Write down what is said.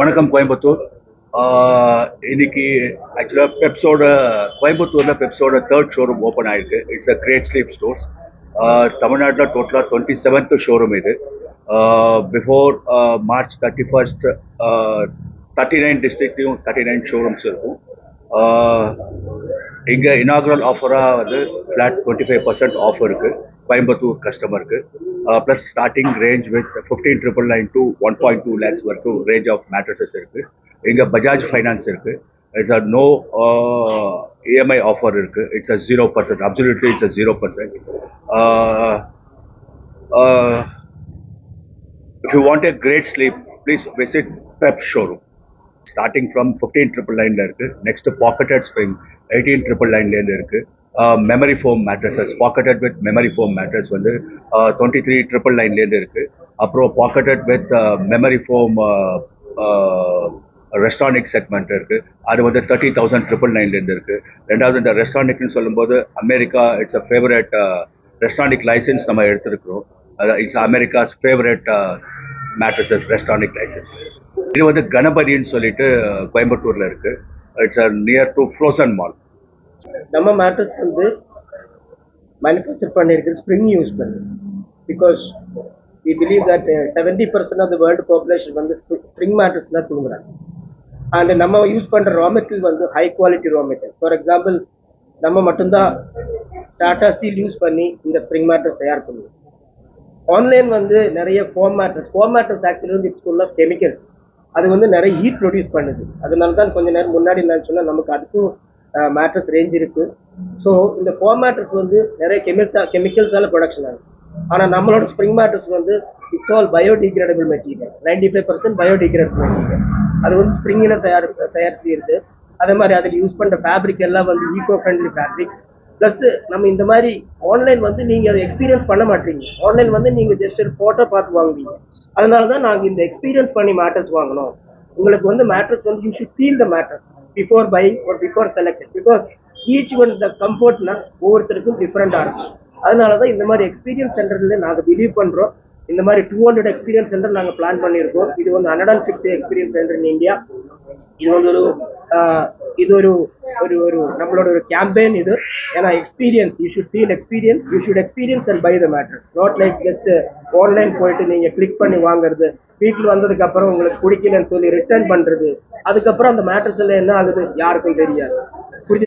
வணக்கம் கோயம்புத்தூர். இன்னைக்கு ஆக்சுவலாக பெப்ஸோட கோயம்புத்தூரில் பெப்ஸோட தேர்ட் ஷோரூம் ஓப்பன் ஆயிருக்கு. It's a great sleep stores தமிழ்நாட்டில் டோட்டலாக டுவெண்ட்டி செவன்த் ஷோரூம் இது. Before March thirty first thirty nine டிஸ்ட்ரிக்ட்லேயும் thirty nine showrooms இருக்கும். இங்கே இனாகுரல் ஆஃபராக வந்து flat twenty five percent offer இருக்குது கோயம்புத்தூர் கஸ்டமருக்கு plus starting range with fifteen triple nine two one point two lakhs வரைக்கும் ரேஞ்ச் ஆஃப் மேட்ரஸஸ் இருக்குது இங்கே பஜாஜ் ஃபைனான்ஸ் இருக்குது it's a no EMI offer இருக்குது it's a zero percent absolutely it's a zero percent if you want a great sleep please visit Peps showroom starting from fifteen triple நைனில் இருக்குது next pocketed spring eighteen triple நைன்லேருந்து இருக்குது memory foam mattresses pocketed with memory foam mattress வந்து twenty three triple நைன்லேருந்து இருக்குது அப்புறம் pocketed with memory foam Restonic segment இருக்குது அது வந்து தேர்ட்டி தௌசண்ட் ட்ரிபிள் நைன்லேருந்து இருக்குது ரெண்டாவது இந்த ரெஸ்டானிக்னு சொல்லும்போது America it's a favourite Restonic licence நம்ம எடுத்திருக்கிறோம். It's America's favourite mattresses Restonic licence இது வந்து கணபதின்னு சொல்லிட்டு கோயம்புத்தூர்ல இருக்கு. It's a near to Prozone mall நம்ம மேட்ரஸ் வந்து மேனுஃபேக்சர் பண்ணியிருக்கிறது ஸ்ப்ரிங் யூஸ் பண்ணி. Because we believe that seventy percent of the world population வந்து ஸ்ப்ரிங் மேட்ரஸ் தான் தூங்குறாங்க. அண்ட் நம்ம யூஸ் பண்ணுற ரா மெட்டீரியல் வந்து high quality raw material for example நம்ம மட்டும்தான் டாட்டா ஸ்டீல் யூஸ் பண்ணி இந்த ஸ்ப்ரிங் மேட்ரஸ் தயார் பண்ணுவோம். ஆன்லைன் வந்து நிறைய foam mattress foam mattress actually வந்து இட்ஸ் ஃபுல் ஆஃப் கெமிக்கல்ஸ் அது வந்து நிறைய ஹீட் ப்ரொடியூஸ் பண்ணுது. அதனால தான் கொஞ்ச நேரம் முன்னாடி நான் சொன்னேன் நமக்கு அதுக்கும் மேட்ரஸ் ரேஞ்ச் இருக்குது ஸோ இந்த ஃபோர் மேட்ரஸ் வந்து நிறைய கெமிக்கல்ஸாக கெமிக்கல்ஸால் ப்ரொடக்ஷன் ஆகும் ஆனால் நம்மளோட ஸ்ப்ரிங் மேட்ரஸ் வந்து it's all biodegradable material ninety five percent biodegradable material அது வந்து ஸ்ப்ரிங்கில் தயார் தயார் செய்யுது அதே மாதிரி அதில் யூஸ் பண்ணுற ஃபேப்ரிக் எல்லாம் வந்து ஈகோ ஃப்ரெண்ட்லி ஃபேப்ரிக் ப்ளஸ் நம்ம இந்த மாதிரி ஆன்லைன் வந்து நீங்கள் அதை எக்ஸ்பீரியன்ஸ் பண்ண மாட்டீங்க. ஆன்லைன் வந்து நீங்கள் ஜஸ்ட் ஒரு ஃபோட்டோ பார்த்து வாங்குவீங்க. அதனால தான் நாங்கள் இந்த எக்ஸ்பீரியன்ஸ் பண்ணி மேட்ரஸ் வாங்கினோம். உங்களுக்கு வந்து மேட்ரஸ் வந்து you should feel the mattress before buying ஒரு before selection because each one the கம்ஃபர்ட்னா ஒவ்வொருத்தருக்கும் டிஃப்ரெண்டாக இருக்கும். அதனால தான் இந்த மாதிரி எக்ஸ்பீரியன்ஸ் சென்டர்ல நாங்கள் பிலீவ் பண்ணுறோம் இந்த மாதிரி டூ ஹண்ட்ரட் எக்ஸ்பீரியன்ஸ் சென்டர் நாங்கள் பிளான் பண்ணியிருக்கோம். இது வந்து hundred and fifty experience centre in India இது வந்து ஒரு ஆஹ், ஒரு ஒரு நம்மளோட ஒரு கேம்பெயின் இது. ஏன்னா experience you should feel experience you should experience and buy the mattress not like just online போயிட்டு நீங்க கிளிக் பண்ணி வாங்குறது. வீட்டில் வந்ததுக்கு அப்புறம் உங்களுக்கு பிடிக்கலன்னு சொல்லி ரிட்டர்ன் பண்றது. அதுக்கப்புறம் அந்த மேட்டர்ஸ் எல்லாம் என்ன ஆகுது? யாருக்கும் தெரியாது.